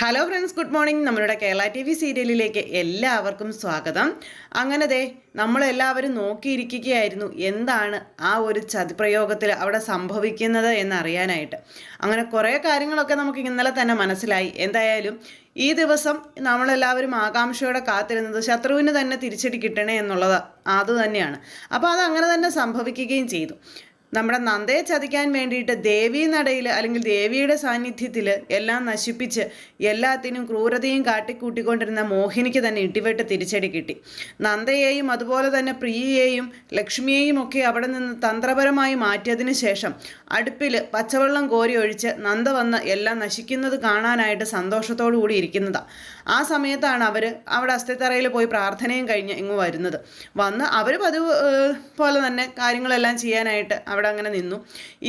Hello friends good morning നമ്മളുടെ Kerala T V സീരിയലിലേക്ക് എല്ലാവർക്കും സ്വാഗതം. അങ്ങനെ ദേ നമ്മളെല്ലാവരും നോക്കിയിരിക്കുകയായിരുന്നു എന്താണ് ആ ഒരു ചതിപ്രയോഗത്തിൽ അവിടെ സംഭവിക്കുന്നത് എന്നറിയാനായിട്ട്. അങ്ങനെ കുറേ കാര്യങ്ങളൊക്കെ നമുക്ക് ഇന്നലെ തന്നെ മനസ്സിലായി. എന്തായാലും ഈ ദിവസം നമ്മളെല്ലാവരും ആകാംക്ഷയോടെ കാത്തിരുന്നത് ശത്രുവിന് തന്നെ തിരിച്ചടി കിട്ടണേ എന്നുള്ളത് അതുതന്നെയാണ് അപ്പോൾ അത് അങ്ങനെ തന്നെ സംഭവിക്കുകയും ചെയ്തു. നമ്മുടെ നന്ദയെ ചതിക്കാൻ വേണ്ടിയിട്ട് ദേവി നടയിൽ അല്ലെങ്കിൽ ദേവിയുടെ സാന്നിധ്യത്തിൽ എല്ലാം നശിപ്പിച്ച് എല്ലാത്തിനും ക്രൂരതയും കാട്ടിക്കൂട്ടിക്കൊണ്ടിരുന്ന മോഹിനിക്ക് തന്നെ ഇടിവെട്ട് തിരിച്ചടി കിട്ടി. നന്ദയെയും അതുപോലെ തന്നെ പ്രിയയെയും ലക്ഷ്മിയെയും ഒക്കെ അവിടെ നിന്ന് തന്ത്രപരമായി മാറ്റിയതിന് ശേഷം അടുപ്പിൽ പച്ചവെള്ളം കോരി ഒഴിച്ച് നന്ദ വന്ന് എല്ലാം നശിക്കുന്നത് കാണാനായിട്ട് സന്തോഷത്തോടു കൂടി ഇരിക്കുന്നതാണ് ആ സമയത്താണ് അവർ അവിടെ അസ്ഥിത്തറയിൽ പോയി പ്രാർത്ഥനയും കഴിഞ്ഞ് ഇങ്ങ് വരുന്നത്. വന്ന് അവർ പതിവ് പോലെ തന്നെ കാര്യങ്ങളെല്ലാം ചെയ്യാനായിട്ട് അവിടെ അങ്ങനെ നിന്നു.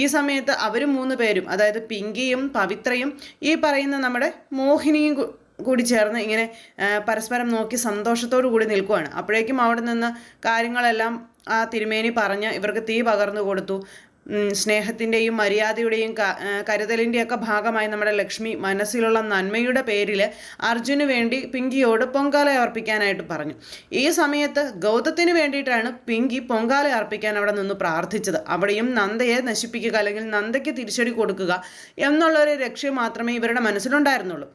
ഈ സമയത്ത് അവർ മൂന്ന് പേരും അതായത് പിങ്കിയും പവിത്രയും ഈ പറയുന്ന നമ്മുടെ മോഹിനിയും കൂടി ചേർന്ന് ഇങ്ങനെ പരസ്പരം നോക്കി സന്തോഷത്തോടു കൂടി നിൽക്കുവാണ്. അപ്പോഴേക്കും അവിടെ നിന്ന് കാര്യങ്ങളെല്ലാം ആ തിരുമേനി പറഞ്ഞ് ഇവർക്ക് തീ പകർന്നു കൊടുത്തു. സ്നേഹത്തിന്റെയും മര്യാദയുടെയും കരുതലിന്റെയൊക്കെ ഭാഗമായി നമ്മുടെ ലക്ഷ്മി മനസ്സിലുള്ള നന്മയുടെ പേരിൽ അർജുന് വേണ്ടി പിങ്കിയോട് പൊങ്കാല അർപ്പിക്കാനായിട്ട് പറഞ്ഞു. ഈ സമയത്ത് ഗൗതത്തിന് വേണ്ടിയിട്ടാണ് പിങ്കി പൊങ്കാല അർപ്പിക്കാൻ അവിടെ നിന്ന് പ്രാർത്ഥിച്ചത്. അവിടെയും നന്ദയെ നശിപ്പിക്കുക അല്ലെങ്കിൽ നന്ദയ്ക്ക് തിരിച്ചടി കൊടുക്കുക എന്നുള്ളൊരു ലക്ഷ്യം മാത്രമേ ഇവരുടെ മനസ്സിലുണ്ടായിരുന്നുള്ളൂ.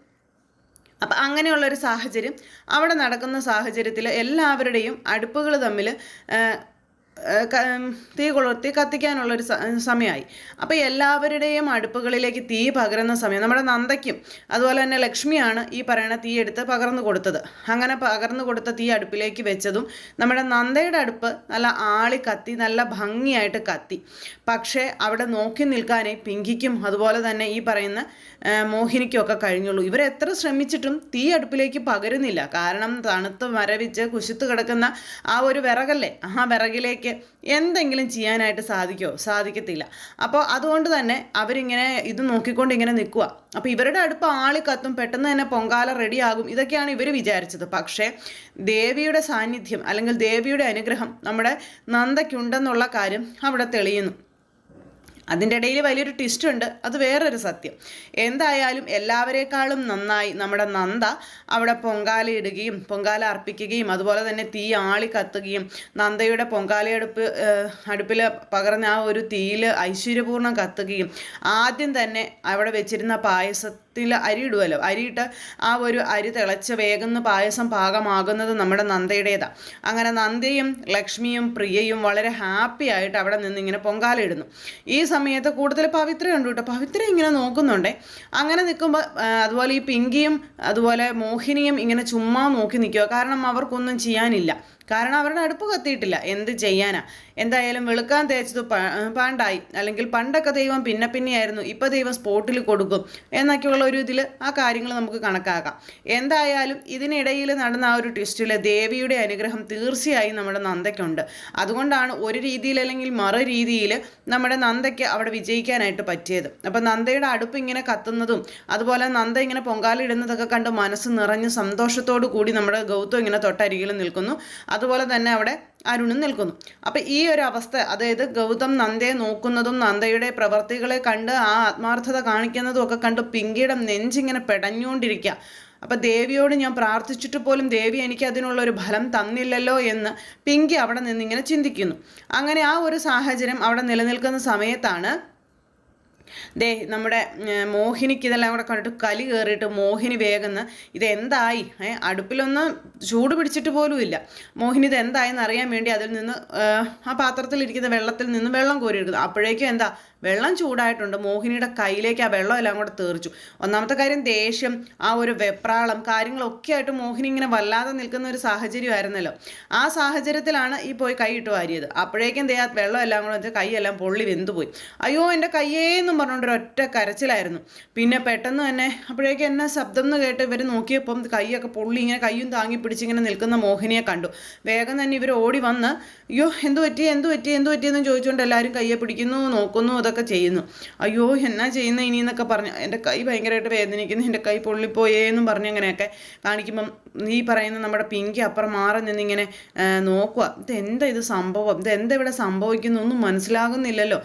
അപ്പം അങ്ങനെയുള്ളൊരു സാഹചര്യം അവിടെ നടക്കുന്ന സാഹചര്യത്തിൽ എല്ലാവരുടെയും അടുപ്പുകൾ തമ്മിൽ തീ കൊളുത്തി കത്തിക്കാനുള്ളൊരു സമയമായി അപ്പോൾ എല്ലാവരുടെയും അടുപ്പുകളിലേക്ക് തീ പകരുന്ന സമയം. നമ്മുടെ നന്ദയ്ക്കും അതുപോലെ തന്നെ ലക്ഷ്മിയാണ് ഈ പറയുന്ന തീ എടുത്ത് പകർന്നു കൊടുത്തത്. അങ്ങനെ പകർന്നു കൊടുത്ത തീ അടുപ്പിലേക്ക് വെച്ചതും നമ്മുടെ നന്ദയുടെ അടുപ്പ് നല്ല ആളി കത്തി നല്ല ഭംഗിയായിട്ട് കത്തി. പക്ഷേ അവിടെ നോക്കി നിൽക്കാനേ പിങ്കിക്കും അതുപോലെ തന്നെ ഈ പറയുന്ന മോഹിനിക്കും ഒക്കെ കഴിഞ്ഞുള്ളൂ. ഇവരെത്ര ശ്രമിച്ചിട്ടും തീ അടുപ്പിലേക്ക് പകരുന്നില്ല. കാരണം തണുത്ത് മരവിച്ച് കുശുത്ത് കിടക്കുന്ന ആ ഒരു വിറകല്ലേ? ആ വിറകിലേക്ക് എന്തെങ്കിലും ചെയ്യാനായിട്ട് സാധിക്കുമോ സാധിക്കത്തില്ല. അപ്പോൾ അതുകൊണ്ട് തന്നെ അവരിങ്ങനെ ഇത് നോക്കിക്കൊണ്ട് ഇങ്ങനെ നിൽക്കുക അപ്പോൾ ഇവരുടെ അടുപ്പ് ആളി കത്തും പെട്ടെന്ന് തന്നെ പൊങ്കാല റെഡിയാകും ഇതൊക്കെയാണ് ഇവർ വിചാരിച്ചത്. പക്ഷേ ദേവിയുടെ സാന്നിധ്യം അല്ലെങ്കിൽ ദേവിയുടെ അനുഗ്രഹം നമ്മുടെ നന്ദയ്ക്കുണ്ടെന്നുള്ള കാര്യം അവിടെ തെളിയുന്നു. അതിന്റെ ഇടയിൽ വലിയൊരു ട്വിസ്റ്റ് ഉണ്ട്. അത് വേറൊരു സത്യം. എന്തായാലും എല്ലാവരെക്കാളും നന്നായി നമ്മുടെ നന്ദ അവിടെ പൊങ്കാല ഇടുകയും പൊങ്കാല അർപ്പിക്കുകയും അതുപോലെ തന്നെ തീ ആളി കത്തുകയും നന്ദയുടെ പൊങ്കാലയടുപ്പ് അടുപ്പിൽ പകർന്ന ആ ഒരു തീയിൽ ഐശ്വര്യപൂർണം കത്തുകയും ആദ്യം തന്നെ അവിടെ വെച്ചിരുന്ന പായസത്തിൽ അരി ഇടുമല്ലോ അരിയിട്ട് ആ ഒരു അരി തിളച്ച് വേഗന്ന് പായസം പാകമാകുന്നത് നമ്മുടെ നന്ദയുടേതാണ് അങ്ങനെ നന്ദയും ലക്ഷ്മിയും പ്രിയയും വളരെ ഹാപ്പി ആയിട്ട് അവിടെ നിന്ന് ഇങ്ങനെ പൊങ്കാലയിടുന്നു ഈ സമയത്ത് കൂടുതൽ പവിത്ര ഉണ്ട് കേട്ടോ. പവിത്ര ഇങ്ങനെ നോക്കുന്നുണ്ടേ. അങ്ങനെ നിൽക്കുമ്പോൾ അതുപോലെ ഈ പിങ്കിയും അതുപോലെ മോഹിനിയും ഇങ്ങനെ ചുമ്മാ നോക്കി നിൽക്കുക. കാരണം അവർക്കൊന്നും ചെയ്യാനില്ല. കാരണം അവരുടെ അടുപ്പ് കത്തിയിട്ടില്ല. എന്ത് ചെയ്യാനാ? എന്തായാലും വെളുക്കാൻ തേച്ചത് പാണ്ടായി. അല്ലെങ്കിൽ പണ്ടൊക്കെ ദൈവം പിന്നെ പിന്നെയായിരുന്നു. ഇപ്പം ദൈവം സ്പോട്ടിൽ കൊടുക്കും. എന്നൊക്കെയുള്ള ഒരു ഇതിൽ ആ കാര്യങ്ങൾ നമുക്ക് കണക്കാക്കാം. എന്തായാലും ഇതിനിടയിൽ നടന്ന ആ ഒരു ട്വിസ്റ്റിൽ ദേവിയുടെ അനുഗ്രഹം തീർച്ചയായും നമ്മുടെ നന്ദയ്ക്കുണ്ട്. അതുകൊണ്ടാണ് ഒരു രീതിയിൽ അല്ലെങ്കിൽ മറു രീതിയിൽ നമ്മുടെ നന്ദയ്ക്ക് അവിടെ വിജയിക്കാനായിട്ട് പറ്റിയത്. അപ്പം നന്ദയുടെ അടുപ്പ് ഇങ്ങനെ കത്തുന്നതും അതുപോലെ നന്ദ ഇങ്ങനെ പൊങ്കാലിടുന്നതൊക്കെ കണ്ട് മനസ്സ് നിറഞ്ഞ് സന്തോഷത്തോടു കൂടി നമ്മുടെ ഗൗതം ഇങ്ങനെ തൊട്ടരികിൽ നിൽക്കുന്നു. അതുപോലെ തന്നെ അവിടെ അരുണും നിൽക്കുന്നു. അപ്പം ഈ ഒരു അവസ്ഥ അതായത് ഗൗതം നന്ദയെ നോക്കുന്നതും നന്ദയുടെ പ്രവർത്തികളെ കണ്ട് ആ ആത്മാർത്ഥത കാണിക്കുന്നതും ഒക്കെ കണ്ട് പിങ്കിയുടെ നെഞ്ചിങ്ങനെ പെടഞ്ഞുകൊണ്ടിരിക്കുക അപ്പം ദേവിയോട് ഞാൻ പ്രാർത്ഥിച്ചിട്ട് പോലും ദേവി എനിക്ക് അതിനുള്ള ഒരു ഫലം തന്നില്ലല്ലോ എന്ന് പിങ്കി അവിടെ നിന്നിങ്ങനെ ചിന്തിക്കുന്നു. അങ്ങനെ ആ ഒരു സാഹചര്യം അവിടെ നിലനിൽക്കുന്ന സമയത്താണ് ദേ നമ്മുടെ മോഹിനിക്ക് ഇതെല്ലാം കൂടെ കണ്ടിട്ട് കലി കയറിയിട്ട് മോഹിനി വേഗന്ന് ഇതെന്തായി അടുപ്പിലൊന്നും ചൂട് പിടിച്ചിട്ട് പോലും ഇല്ല. മോഹിനി ഇത് എന്തായെന്ന് അറിയാൻ വേണ്ടി അതിൽ നിന്ന് ആ ആ പാത്രത്തിലിരിക്കുന്ന വെള്ളത്തിൽ നിന്ന് വെള്ളം കോരിയെടുക്കുന്നു അപ്പോഴേക്കും എന്താ? വെള്ളം ചൂടായിട്ടുണ്ട്. മോഹിനിയുടെ കയ്യിലേക്ക് ആ വെള്ളം എല്ലാം കൂടെ തീർച്ചു ഒന്നാമത്തെ കാര്യം ദേഷ്യം ആ ഒരു വെപ്രാളം കാര്യങ്ങളൊക്കെ ആയിട്ട് മോഹിനി ഇങ്ങനെ വല്ലാതെ നിൽക്കുന്ന ഒരു സാഹചര്യമായിരുന്നല്ലോ. ആ സാഹചര്യത്തിലാണ് ഈ പോയി കൈ ഇട്ട് വാരിയത്. അപ്പോഴേക്കും ദേ ആ വെള്ളം എല്ലാം കൂടെ വെച്ചാൽ കൈയെല്ലാം പൊള്ളി വെന്തുപോയി. അയ്യോ എന്റെ കയ്യേന്നും പറഞ്ഞുകൊണ്ട് ഒരൊറ്റ കരച്ചിലായിരുന്നു. പിന്നെ പെട്ടെന്ന് തന്നെ അപ്പോഴേക്കും എന്നെ ശബ്ദം എന്ന് കേട്ട് ഇവർ നോക്കിയപ്പം കൈയൊക്കെ പൊള്ളി ഇങ്ങനെ കൈയും താങ്ങി പിടിച്ചിങ്ങനെ നിൽക്കുന്ന മോഹിനിയെ കണ്ടു. വേഗം തന്നെ ഇവർ ഓടി വന്ന് അയ്യോ എന്ത് പറ്റി? എന്ത് പറ്റി? എന്ത് പറ്റിയെന്ന് ചോദിച്ചുകൊണ്ട് എല്ലാവരും കയ്യെ പിടിക്കുന്നു നോക്കുന്നു അതൊക്കെ ചെയ്യുന്നു. അയ്യോ എന്നാ ചെയ്യുന്നത് ഇനി എന്നൊക്കെ പറഞ്ഞു. എന്റെ കൈ ഭയങ്കരമായിട്ട് വേദനിക്കുന്നു. എന്റെ കൈ പൊള്ളിപ്പോയേ എന്നും പറഞ്ഞ് അങ്ങനെയൊക്കെ കാണിക്കുമ്പം ഈ പറയുന്ന നമ്മുടെ പിങ്കി അപ്പുറം മാറി നിന്നിങ്ങനെ നോക്കുക. ഇത് എന്താ ഇത് സംഭവം? ഇത് എന്താ ഇവിടെ സംഭവിക്കുന്നു? ഒന്നും മനസ്സിലാകുന്നില്ലല്ലോ.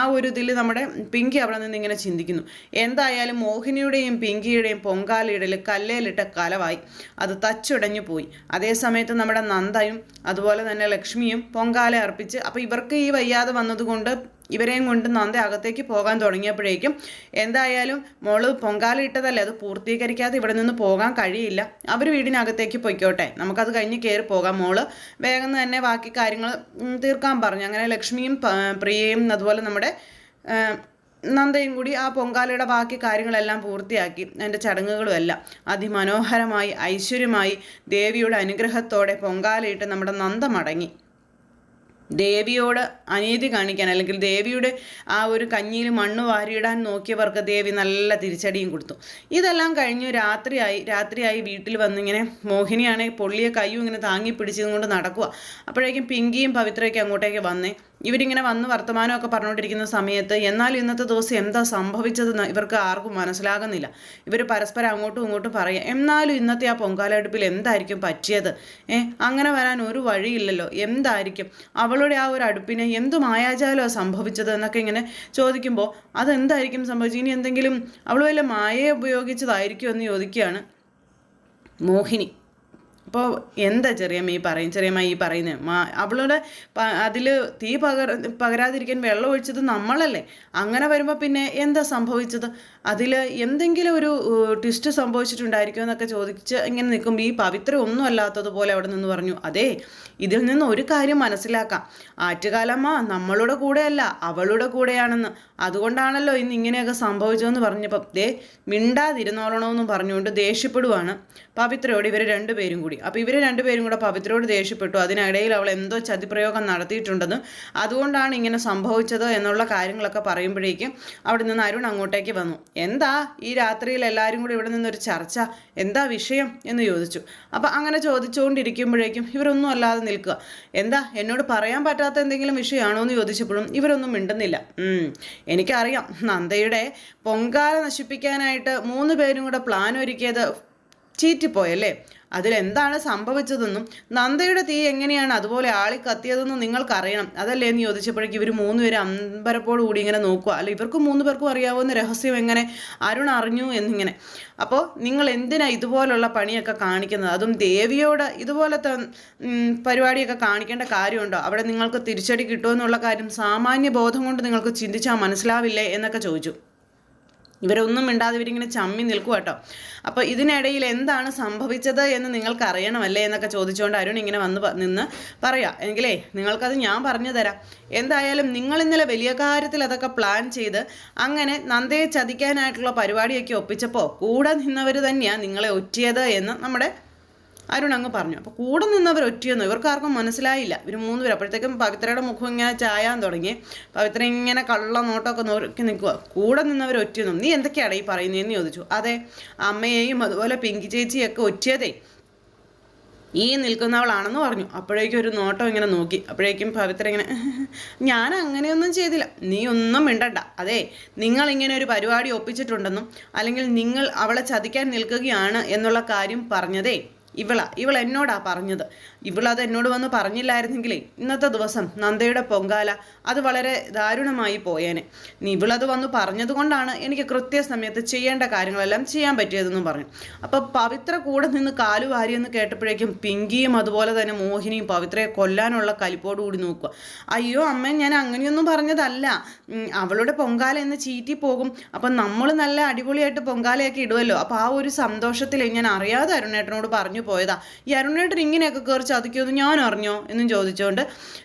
ആ ഒരു ഇതിൽ നമ്മുടെ പിങ്കി അവിടെ നിന്ന് ഇങ്ങനെ ചിന്തിക്കുന്നു. എന്തായാലും മോഹിനിയുടെയും പിങ്കിയുടെയും പൊങ്കാലയിടൽ കല്ലേലിട്ട കലവായി. അത് തച്ചുടഞ്ഞു പോയി. അതേസമയത്ത് നമ്മുടെ നന്ദയും അതുപോലെ തന്നെ ലക്ഷ്മിയും പൊങ്കാല അർപ്പിച്ച് അപ്പോൾ ഇവർക്ക് ഈ വയ്യാതെ വന്നതുകൊണ്ട് ഇവരെയും കൊണ്ട് നന്ദ അകത്തേക്ക് പോകാൻ തുടങ്ങിയപ്പോഴേക്കും എന്തായാലും മോൾ പൊങ്കാല ഇട്ടതല്ലേ അത് പൂർത്തീകരിക്കാതെ ഇവിടെ നിന്ന് പോകാൻ കഴിയില്ല. അവർ വീടിനകത്തേക്ക് പൊയ്ക്കോട്ടെ. നമുക്കത് കഴിഞ്ഞ് കയറി പോകാം മോൾ. വേഗം തന്നെ ബാക്കി കാര്യങ്ങൾ തീർക്കാൻ പറഞ്ഞു. അങ്ങനെ ലക്ഷ്മിയും പ്രിയയും അതുപോലെ നമ്മുടെ നന്ദയും കൂടി ആ പൊങ്കാലയുടെ ബാക്കി കാര്യങ്ങളെല്ലാം പൂർത്തിയാക്കി. അതിന്റെ ചടങ്ങുകളും എല്ലാം അതിമനോഹരമായി ഐശ്വര്യമായി ദേവിയുടെ അനുഗ്രഹത്തോടെ പൊങ്കാലയിട്ട് നമ്മുടെ നന്ദ മടങ്ങി. ദേവിയോട് അനീതി കാണിക്കാൻ അല്ലെങ്കിൽ ദേവിയുടെ ആ ഒരു കഞ്ഞിയിൽ മണ്ണ് വാരിയിടാൻ നോക്കിയവർക്ക് ദേവി നല്ല തിരിച്ചടിയും കൊടുത്തു. ഇതെല്ലാം കഴിഞ്ഞു രാത്രിയായി. രാത്രിയായി വീട്ടിൽ വന്നിങ്ങനെ മോഹിനിയാണെങ്കിൽ പൊള്ളിയ കയ്യും ഇങ്ങനെ താങ്ങി പിടിച്ചതും കൊണ്ട് നടക്കുക അപ്പോഴേക്കും പിങ്കിയും പവിത്രയ്ക്കും അങ്ങോട്ടേക്ക് വന്നേ. ഇവരിങ്ങനെ വന്ന് വർത്തമാനമൊക്കെ പറഞ്ഞുകൊണ്ടിരിക്കുന്ന സമയത്ത് എന്നാൽ ഇന്നത്തെ ദിവസം എന്താ സംഭവിച്ചതെന്ന് ഇവർക്ക് ആർക്കും മനസ്സിലാകുന്നില്ല. ഇവർ പരസ്പരം അങ്ങോട്ടും ഇങ്ങോട്ടും പറയാം എന്നാലും ഇന്നത്തെ ആ പൊങ്കാലടുപ്പിൽ എന്തായിരിക്കും പറ്റിയത്? ഏ അങ്ങനെ വരാൻ ഒരു വഴിയില്ലല്ലോ. എന്തായിരിക്കും? അവളുടെ ആ ഒരു അടുപ്പിനെ എന്തു മായാജാലോ സംഭവിച്ചത്? എന്നൊക്കെ ഇങ്ങനെ ചോദിക്കുമ്പോൾ അതെന്തായിരിക്കും സംഭവിച്ചത്? ഇനി എന്തെങ്കിലും അവൾ വല്ല മായയെ ഉപയോഗിച്ചതായിരിക്കും എന്ന് ചോദിക്കുകയാണ് മോഹിനി. അപ്പോൾ എന്താ ചെറിയമ്മ ഈ പറയും ചെറിയമ്മ ഈ പറയുന്നത് മാ അവളുടെ അതിൽ തീ പകർ പകരാതിരിക്കാൻ വെള്ളം ഒഴിച്ചത് നമ്മളല്ലേ? അങ്ങനെ വരുമ്പോൾ പിന്നെ എന്താ സംഭവിച്ചത്? അതിൽ എന്തെങ്കിലും ഒരു ട്വിസ്റ്റ് സംഭവിച്ചിട്ടുണ്ടായിരിക്കുമോ എന്നൊക്കെ ചോദിച്ച് ഇങ്ങനെ നിൽക്കുമ്പോൾ ഈ പവിത്ര ഒന്നും അല്ലാത്തതുപോലെ അവിടെ നിന്ന് പറഞ്ഞു അതെ ഇതിൽ നിന്ന് ഒരു കാര്യം മനസ്സിലാക്കാം. ആറ്റുകാലമ്മ നമ്മളുടെ കൂടെയല്ല അവളുടെ കൂടെയാണെന്ന്. അതുകൊണ്ടാണല്ലോ ഇന്ന് ഇങ്ങനെയൊക്കെ സംഭവിച്ചതെന്ന് പറഞ്ഞപ്പോൾ ദേ മിണ്ടാതിരുന്നോളണമെന്നും പറഞ്ഞുകൊണ്ട് ദേഷ്യപ്പെടുവാണ് പവിത്രയോട് ഇവർ രണ്ടുപേരും കൂടി. അപ്പോൾ ഇവർ രണ്ടുപേരും കൂടെ പവിത്രയോട് ദേഷ്യപ്പെട്ടു. അതിനിടയിൽ അവൾ എന്തോ ചതിപ്രയോഗം നടത്തിയിട്ടുണ്ടെന്ന് അതുകൊണ്ടാണ് ഇങ്ങനെ സംഭവിച്ചത് എന്നുള്ള കാര്യങ്ങളൊക്കെ പറയുമ്പോഴേക്കും അവിടെ നിന്ന് അരുൺ അങ്ങോട്ടേക്ക് വന്നു. എന്താ ഈ രാത്രിയിൽ എല്ലാവരും കൂടി ഇവിടെ നിന്നൊരു ചർച്ച? എന്താ വിഷയം? എന്ന് ചോദിച്ചു. അപ്പോൾ അങ്ങനെ ചോദിച്ചുകൊണ്ടിരിക്കുമ്പോഴേക്കും ഇവരൊന്നും അല്ലാതെ നിൽക്കുക. എന്താ എന്നോട് പറയാൻ പറ്റാത്ത എന്തെങ്കിലും വിഷയമാണോ എന്ന് ചോദിച്ചപ്പോഴും ഇവരൊന്നും മിണ്ടുന്നില്ല. എനിക്കറിയാം. നന്ദയുടെ പൊങ്കാല നശിപ്പിക്കാനായിട്ട് മൂന്ന് പേരും കൂടെ പ്ലാൻ ഒരുക്കിയത് ചീറ്റിപ്പോയല്ലേ? അതിലെന്താണ് സംഭവിച്ചതെന്നും നന്ദയുടെ തീ എങ്ങനെയാണ് അതുപോലെ ആളി കത്തിയതെന്നും നിങ്ങൾക്കറിയണം. അതല്ലേ എന്ന് ചോദിച്ചപ്പോഴേക്കും ഇവർ മൂന്നുപേരും അമ്പരപ്പോട് കൂടി ഇങ്ങനെ നോക്കുക. അല്ല ഇവർക്ക് മൂന്ന് പേർക്കും അറിയാവുന്ന രഹസ്യം എങ്ങനെ? അരുൺ അറിഞ്ഞു എന്നിങ്ങനെ. അപ്പോൾ നിങ്ങൾ എന്തിനാ ഇതുപോലുള്ള പണിയൊക്കെ കാണിക്കുന്നത്? അതും ദേവിയോട് ഇതുപോലത്തെ പരിപാടിയൊക്കെ കാണിക്കേണ്ട കാര്യമുണ്ടോ? അവിടെ നിങ്ങൾക്ക് തിരിച്ചടി കിട്ടുമെന്നുള്ള കാര്യം സാമാന്യ ബോധം കൊണ്ട് നിങ്ങൾക്ക് ചിന്തിച്ചാൽ മനസ്സിലാവില്ലേ എന്നൊക്കെ ചോദിച്ചു. ഇവരൊന്നും മിണ്ടാതെ ഇവരിങ്ങനെ ചമ്മി നിൽക്കുക കേട്ടോ അപ്പോൾ ഇതിനിടയിൽ എന്താണ് സംഭവിച്ചത് എന്ന് നിങ്ങൾക്ക് അറിയണമല്ലേ എന്നൊക്കെ ചോദിച്ചുകൊണ്ട് അരുൺ ഇങ്ങനെ വന്ന് നിന്ന് പറയാം. എങ്കിലേ നിങ്ങൾക്കത് ഞാൻ പറഞ്ഞു തരാം. എന്തായാലും നിങ്ങൾ ഇന്നലെ വലിയ കാര്യത്തിൽ അതൊക്കെ പ്ലാൻ ചെയ്ത് അങ്ങനെ നന്ദയെ ചതിക്കാനായിട്ടുള്ള പരിപാടിയൊക്കെ ഒപ്പിച്ചപ്പോൾ കൂടെ നിന്നവർ തന്നെയാണ് നിങ്ങളെ ഒറ്റിയത് എന്ന് നമ്മുടെ അരുൺ അങ്ങ് പറഞ്ഞു. അപ്പോൾ കൂടെ നിന്നവർ ഒറ്റയൊന്നും ഇവർക്ക് ആർക്കും മനസ്സിലായില്ല. ഇവർ മൂന്ന് പേര്. അപ്പോഴത്തേക്കും പവിത്രയുടെ മുഖം ഇങ്ങനെ ചായാൻ തുടങ്ങി. പവിത്ര ഇങ്ങനെ കള്ള നോട്ടമൊക്കെ നോക്കി നിൽക്കുക കൂടെ നിന്നവർ ഒറ്റയൊന്നും. നീ എന്തൊക്കെയാണ് ഈ പറയുന്നതെന്ന് ചോദിച്ചു. അതെ അമ്മയെയും അതുപോലെ പിങ്കി ചേച്ചിയൊക്കെ ഒറ്റയതേ. ഈ നിൽക്കുന്നവളാണെന്ന് പറഞ്ഞു. അപ്പോഴേക്കും ഒരു നോട്ടം ഇങ്ങനെ നോക്കി. അപ്പോഴേക്കും പവിത്ര ഇങ്ങനെ ഞാൻ അങ്ങനെയൊന്നും ചെയ്തില്ല. നീ ഒന്നും മിണ്ടണ്ട. അതെ നിങ്ങൾ ഇങ്ങനെ ഒരു പരിപാടി ഒപ്പിച്ചിട്ടുണ്ടെന്നും അല്ലെങ്കിൽ നിങ്ങൾ അവളെ ചതിക്കാൻ നിൽക്കുകയാണ് എന്നുള്ള കാര്യം പറഞ്ഞതേ. ഇവള ഇവൾ എന്നോടാ പറഞ്ഞത്. ഇവളത് എന്നോട് വന്ന് പറഞ്ഞില്ലായിരുന്നെങ്കിലേ ഇന്നത്തെ ദിവസം നന്ദയുടെ പൊങ്കാല അത് വളരെ ദാരുണമായി പോയേനെ. ഇവളത് വന്ന് പറഞ്ഞതുകൊണ്ടാണ് എനിക്ക് കൃത്യസമയത്ത് ചെയ്യേണ്ട കാര്യങ്ങളെല്ലാം ചെയ്യാൻ പറ്റിയതെന്നും പറഞ്ഞു. അപ്പോൾ പവിത്ര കൂടെ നിന്ന് കാലു വാരിയെന്ന് കേട്ടപ്പോഴേക്കും പിങ്കിയും അതുപോലെ തന്നെ മോഹിനിയും പവിത്രയെ കൊല്ലാനുള്ള കലിപ്പോടുകൂടി നോക്കുക. അയ്യോ അമ്മ ഞാൻ അങ്ങനെയൊന്നും പറഞ്ഞതല്ല. അവളുടെ പൊങ്കാല എന്ന് ചീറ്റി പോകും. അപ്പം നമ്മൾ നല്ല അടിപൊളിയായിട്ട് പൊങ്കാലയൊക്കെ ഇടുമല്ലോ അപ്പോൾ ആ ഒരു സന്തോഷത്തിൽ ഞാൻ അറിയാതെ അരുണേട്ടനോട് പറഞ്ഞു പോയതാ. ഈ അരുണേട്ടൻ ഇങ്ങനെയൊക്കെ കയറി ചതിക്കുമെന്ന് ഞാൻ അറിഞ്ഞോ എന്നും ചോദിച്ചുകൊണ്ട്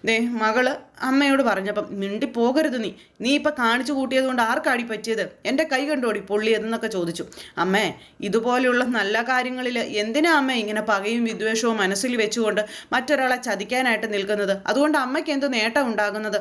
ദേ മകൾ അമ്മയോട് പറഞ്ഞപ്പം മിണ്ടി പോകരുത് നീ. നീ ഇപ്പം കാണിച്ചു കൂട്ടിയത് കൊണ്ട് ആർക്കാടി പറ്റിയത്? എന്റെ കൈ കണ്ടോടി പൊള്ളിയതെന്നൊക്കെ ചോദിച്ചു. അമ്മേ ഇതുപോലെയുള്ള നല്ല കാര്യങ്ങളിൽ എന്തിനാ അമ്മ ഇങ്ങനെ പകയും വിദ്വേഷവും മനസ്സിൽ വെച്ചുകൊണ്ട് മറ്റൊരാളെ ചതിക്കാനായിട്ട് നിൽക്കുന്നത്? അതുകൊണ്ട് അമ്മയ്ക്ക് എന്ത് നേട്ടം ഉണ്ടാകുന്നത്?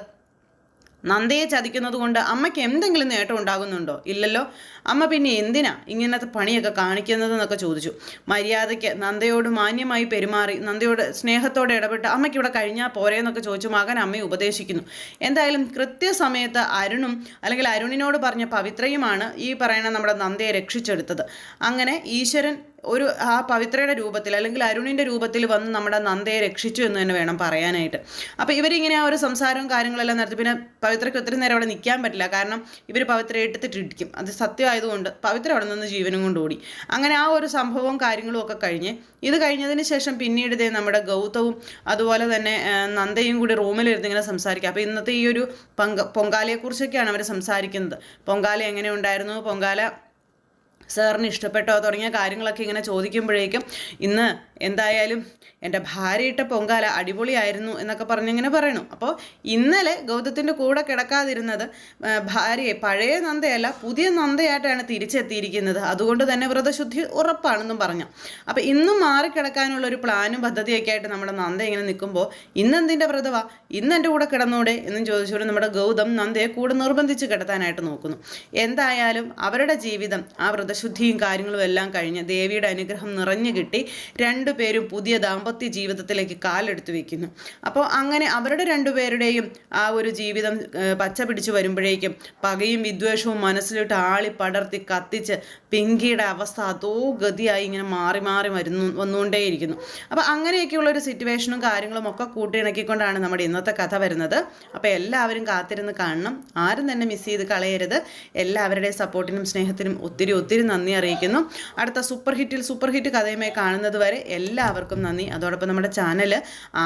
നന്ദയെ ചതിക്കുന്നത് കൊണ്ട് അമ്മയ്ക്ക് എന്തെങ്കിലും നേട്ടം ഉണ്ടാകുന്നുണ്ടോ? ഇല്ലല്ലോ. അമ്മ പിന്നെ എന്തിനാ ഇങ്ങനത്തെ പണിയൊക്കെ കാണിക്കുന്നത് എന്നൊക്കെ ചോദിച്ചു. മര്യാദയ്ക്ക് നന്ദയോട് മാന്യമായി പെരുമാറി നന്ദയോട് സ്നേഹത്തോടെ ഇടപെട്ട് അമ്മയ്ക്ക് ഇവിടെ കഴിഞ്ഞാൽ പോരെ എന്നൊക്കെ ചോദിച്ചു മകൻ അമ്മയെ ഉപദേശിക്കുന്നു. എന്തായാലും കൃത്യസമയത്ത് അരുണും അല്ലെങ്കിൽ അരുണിനോട് പറഞ്ഞ പവിത്രയുമാണ് ഈ പറയുന്ന നമ്മുടെ നന്ദയെ രക്ഷിച്ചെടുത്തത്. അങ്ങനെ ഈശ്വരൻ ഒരു ആ പവിത്രയുടെ രൂപത്തിൽ അല്ലെങ്കിൽ അരുണിന്റെ രൂപത്തിൽ വന്ന് നമ്മുടെ നന്ദയെ രക്ഷിച്ചു എന്ന് തന്നെ വേണം പറയാനായിട്ട്. അപ്പോൾ ഇവരിങ്ങനെ ആ ഒരു സംസാരവും കാര്യങ്ങളെല്ലാം നടത്തി. പിന്നെ പവിത്രയ്ക്ക് ഒത്തിരി നേരം അവിടെ നിൽക്കാൻ പറ്റില്ല. കാരണം ഇവർ പവിത്രയെ എടുത്തിട്ടിരിക്കും. അത് സത്യമായതുകൊണ്ട് പവിത്ര അവിടെ നിന്ന് ജീവനും കൊണ്ട് ഓടി. അങ്ങനെ ആ ഒരു സംഭവവും കാര്യങ്ങളും ഒക്കെ കഴിഞ്ഞ് ഇത് കഴിഞ്ഞതിന് ശേഷം പിന്നീട് ഇതേ നമ്മുടെ ഗൗതവും അതുപോലെ തന്നെ നന്ദയും കൂടി റൂമിലിരുന്ന് ഇങ്ങനെ സംസാരിക്കുക അപ്പോൾ ഇന്നത്തെ ഈ ഒരു പങ്ക പൊങ്കാലയെക്കുറിച്ചൊക്കെയാണ് അവർ സംസാരിക്കുന്നത്. പൊങ്കാല എങ്ങനെ ഉണ്ടായിരുന്നു? പൊങ്കാല സാറിന് ഇഷ്ടപ്പെട്ടോ തുടങ്ങിയ കാര്യങ്ങളൊക്കെ ഇങ്ങനെ ചോദിക്കുമ്പോഴേക്കും ഇന്ന് എന്തായാലും എന്റെ ഭാര്യയിട്ട പൊങ്കാല അടിപൊളിയായിരുന്നു എന്നൊക്കെ പറഞ്ഞിങ്ങനെ പറയണു. അപ്പോൾ ഇന്നലെ ഗൗതത്തിന്റെ കൂടെ കിടക്കാതിരുന്നത് ഭാര്യയെ പഴയ നന്ദയല്ല പുതിയ നന്ദയായിട്ടാണ് തിരിച്ചെത്തിയിരിക്കുന്നത്. അതുകൊണ്ട് തന്നെ വ്രതശുദ്ധി ഉറപ്പാണെന്നും പറഞ്ഞു. അപ്പോൾ ഇന്നും മാറിക്കിടക്കാനുള്ള ഒരു പ്ലാനും പദ്ധതിയൊക്കെ ആയിട്ട് നമ്മുടെ നന്ദ ഇങ്ങനെ നിൽക്കുമ്പോൾ ഇന്നെന്തിന്റെ വ്രതവാ? ഇന്ന് എന്റെ കൂടെ കിടന്നൂടെ എന്നും ചോദിച്ചുകൊണ്ട് നമ്മുടെ ഗൗതം നന്ദയെ കൂടെ നിർബന്ധിച്ച് കിടത്താനായിട്ട് നോക്കുന്നു. എന്തായാലും അവരുടെ ജീവിതം ആ വ്രതശുദ്ധിയും കാര്യങ്ങളും എല്ലാം കഴിഞ്ഞ് ദേവിയുടെ അനുഗ്രഹം നിറഞ്ഞു കിട്ടി. രണ്ടുപേരും പുതിയ ദാമ്പത്യ ജീവിതത്തിലേക്ക് കാലെടുത്തു വെക്കുന്നു. അപ്പോൾ അങ്ങനെ അവരുടെ രണ്ടുപേരുടെയും ആ ഒരു ജീവിതം പച്ച പിടിച്ചു വരുമ്പോഴേക്കും പകയും വിദ്വേഷവും മനസ്സിലിട്ട് ആളി പടർത്തി കത്തിച്ച് പിങ്കിയുടെ അവസ്ഥ അതോ ഗതിയായി ഇങ്ങനെ മാറി മാറി വരുന്നു വന്നുകൊണ്ടേയിരിക്കുന്നു. അപ്പോൾ അങ്ങനെയൊക്കെയുള്ള ഒരു സിറ്റുവേഷനും കാര്യങ്ങളും ഒക്കെ കൂട്ടിയിണക്കിക്കൊണ്ടാണ് നമ്മുടെ ഇന്നത്തെ കഥ വരുന്നത്. അപ്പോൾ എല്ലാവരും കാത്തിരുന്ന് കാണണം. ആരും തന്നെ മിസ് ചെയ്ത് കളയരുത്. എല്ലാവരുടെയും സപ്പോർട്ടിനും സ്നേഹത്തിനും ഒത്തിരി ഒത്തിരി നന്ദി അറിയിക്കുന്നു. അടുത്ത സൂപ്പർ ഹിറ്റിൽ സൂപ്പർ ഹിറ്റ് കഥയുമായി കാണുന്നത് വരെ എല്ലാവർക്കും നന്ദി. അതോടൊപ്പം നമ്മുടെ ചാനൽ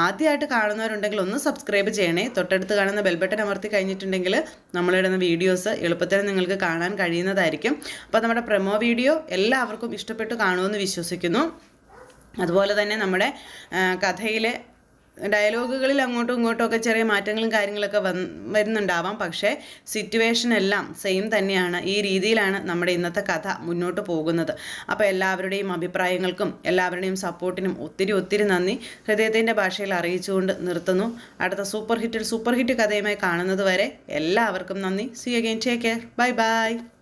ആദ്യമായിട്ട് കാണുന്നവരുണ്ടെങ്കിൽ ഒന്ന് സബ്സ്ക്രൈബ് ചെയ്യണേ. തൊട്ടടുത്ത് കാണുന്ന ബെൽ ബട്ടൺ അമർത്തി കഴിഞ്ഞിട്ടുണ്ടെങ്കിൽ നമ്മളിടുന്ന വീഡിയോസ് എളുപ്പത്തിൽ നിങ്ങൾക്ക് കാണാൻ കഴിയുന്നതായിരിക്കും. അപ്പോൾ നമ്മുടെ പ്രൊമോ വീഡിയോ എല്ലാവർക്കും ഇഷ്ടപ്പെട്ട് കാണുമെന്ന് വിശ്വസിക്കുന്നു. അതുപോലെ തന്നെ നമ്മുടെ കഥയിലെ ഡയലോഗുകളിൽ അങ്ങോട്ടും ഇങ്ങോട്ടും ഒക്കെ ചെറിയ മാറ്റങ്ങളും കാര്യങ്ങളൊക്കെ വന്ന് വരുന്നുണ്ടാവാം. പക്ഷേ സിറ്റുവേഷൻ എല്ലാം സെയിം തന്നെയാണ്. ഈ രീതിയിലാണ് നമ്മുടെ ഇന്നത്തെ കഥ മുന്നോട്ട് പോകുന്നത്. അപ്പോൾ എല്ലാവരുടെയും അഭിപ്രായങ്ങൾക്കും എല്ലാവരുടെയും സപ്പോർട്ടിനും ഒത്തിരി ഒത്തിരി നന്ദി. ഹൃദയത്തിന്റെ ഭാഷയിൽ അറിയിച്ചുകൊണ്ട് നിർത്തുന്നു. അടുത്ത സൂപ്പർ ഹിറ്റിൽ സൂപ്പർ ഹിറ്റ് കഥയുമായി കാണുന്നത് വരെ എല്ലാവർക്കും നന്ദി. See again take care bye bye